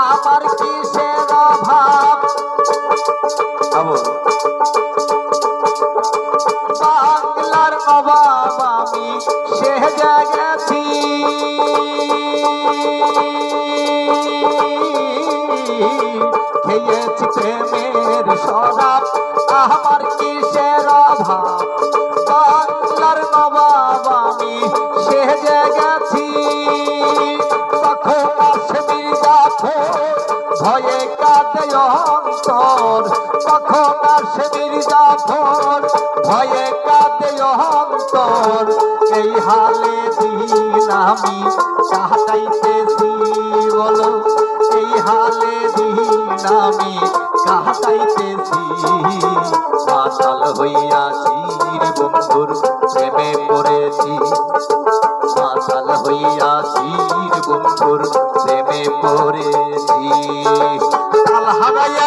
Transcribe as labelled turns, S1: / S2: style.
S1: আমার কিসের অভাব? বাংলার নবাব আমি সেজে খেয়েছি প্রেমের শরাব আমার কিসের অভাব? বাংলার নবাব আমি সেজে গেছি। তখন আসে মির্জাফর ভয়ে কাঁদে অন্তর। তখন আসে মির্জাফর ভয়ে কাঁদে অন্তর। এই হালে দিন আমি কাটাইতেছি নামে কাহাতাইতেছি মাতাল হইয়া চির বন্ধুর প্রেমে পড়েছি। মাতাল হইয়া চির বন্ধুর প্রেমে পড়েছি। তাল হারাইয়া